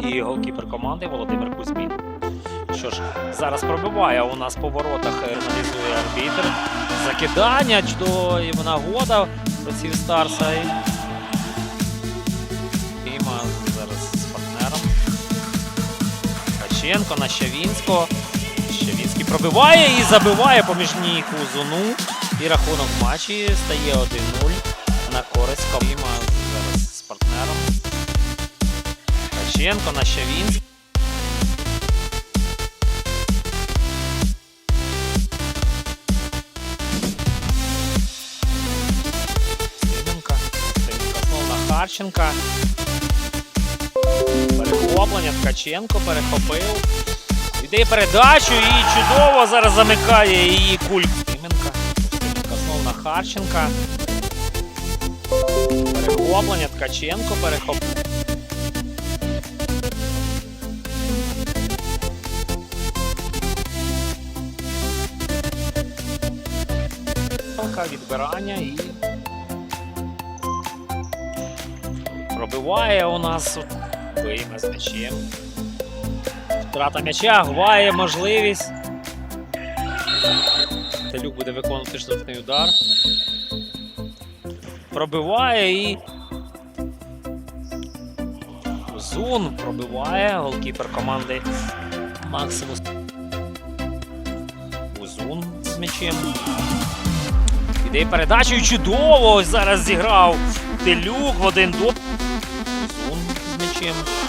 І голкіпер команди Володимир Кузьмін. Що ж, зараз пробиває у нас по воротах, аналізує арбітр. Закидання, чудова йому нагода праців Старса. Ткаченко на Щавінського. Щавінський пробиває і забиває поміж Ніку зону. І рахунок матчі стає 1-0 на користь Каліма зараз з партнером. Ткаченко на Щавінський. Харченка. Перехоплення. Ткаченко перехопив. Йде передачу і чудово зараз замикає її кульк. Стименка. Стименка знову на Харченка. Перехоплення. Ткаченко перехоплення. Відбирання і пробиває у нас вийме з м'ячем. Втрата м'яча, гває можливість. Телюк буде виконувати штрафний удар. Пробиває і. Зун пробиває голкіпер команди Максимус. Узун з м'ячем. Іде передачу і чудово ось зараз зіграв Телюк в один до. Узун з м'ячем.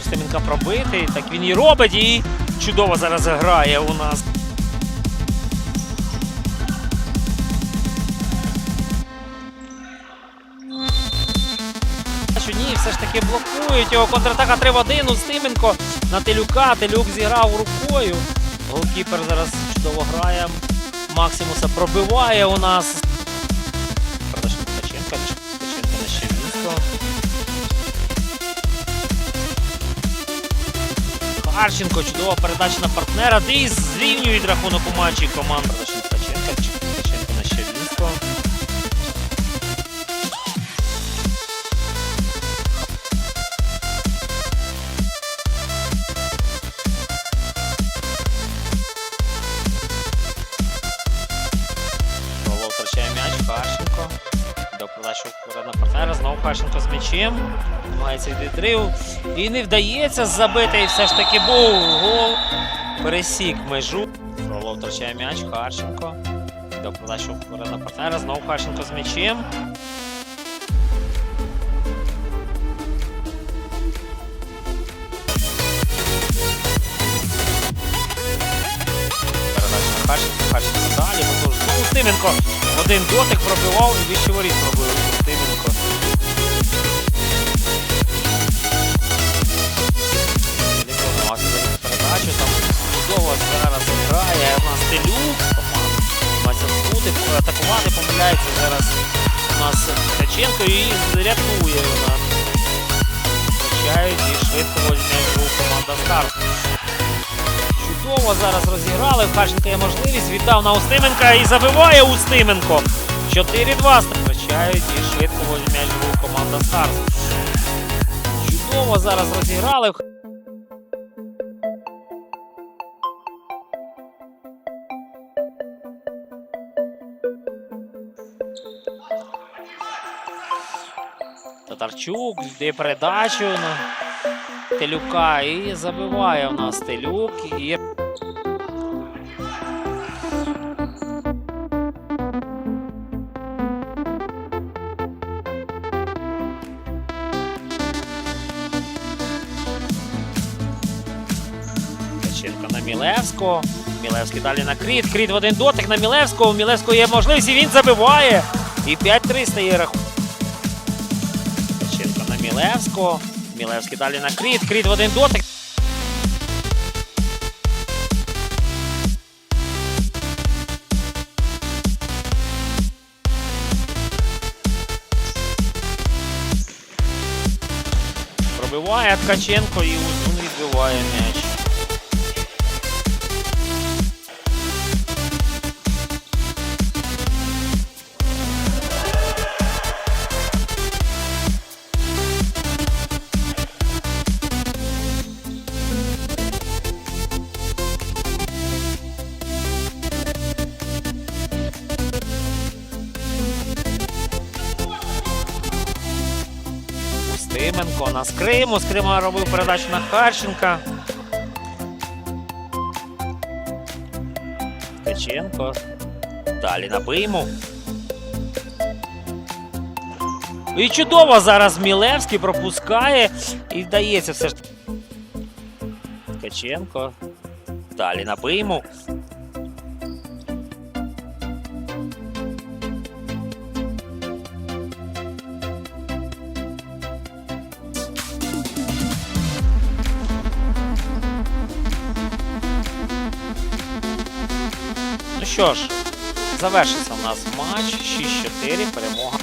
Устименка пробити, так він і робить, і чудово зараз грає у нас. Ні, все ж таки блокують його контратака 3 в 1 Устименко на Телюка. Телюк зіграв рукою. Голкіпер зараз чудово грає. Максимуса пробиває у нас. Продаж Ткаченка, Ткаченка Харченко, чудова передача на партнера. Де зрівнюють рахунок у матчі команд. Ткаченка, До передачу на партнера. Знову Харченко з м'ячем. Намагається йти дрив. І не вдається забити. І все ж таки був гол. Пересік межу. Фролов втрачає м'яч, Харченко. До передачу на партнера. Знову Харченко з м'ячем. Харченко, Харченко далі, знову Устименко. Один дотик пробивав і вище воріт пробив чудово зараз грає у нас Телюк. Намагається бути, атакувати, помиляється зараз у нас Ткаченко і рятує у нас. Втрачають і швидко гру команда Старт. Чудово зараз розіграли. В є можливість. Віддав на Устименка і забиває Устименко. 4-2 втрачають і швидко гру команда Старс. Чудово зараз розіграли. Татарчук йде передачу на Телюка і забиває у нас Телюк. І... На Мілевського. Мілевський далі на Кріт. Кріт в один дотик на Мілевського. У Мілевського є можливість і він забиває. І 5-3 стає рахунок. Мілевського. Мілевський далі на Кріт. Кріт в один дотик. Пробиває Ткаченко і він відбиває м'яч. Устименко на Скриму. Скрима робив передачу на Харченка. Ткаченко. Далі на Биму. І чудово зараз Мілевський пропускає і вдається все ж. Ткаченко. Далі на Биму. Що ж, завершиться у нас матч. 6-4, перемога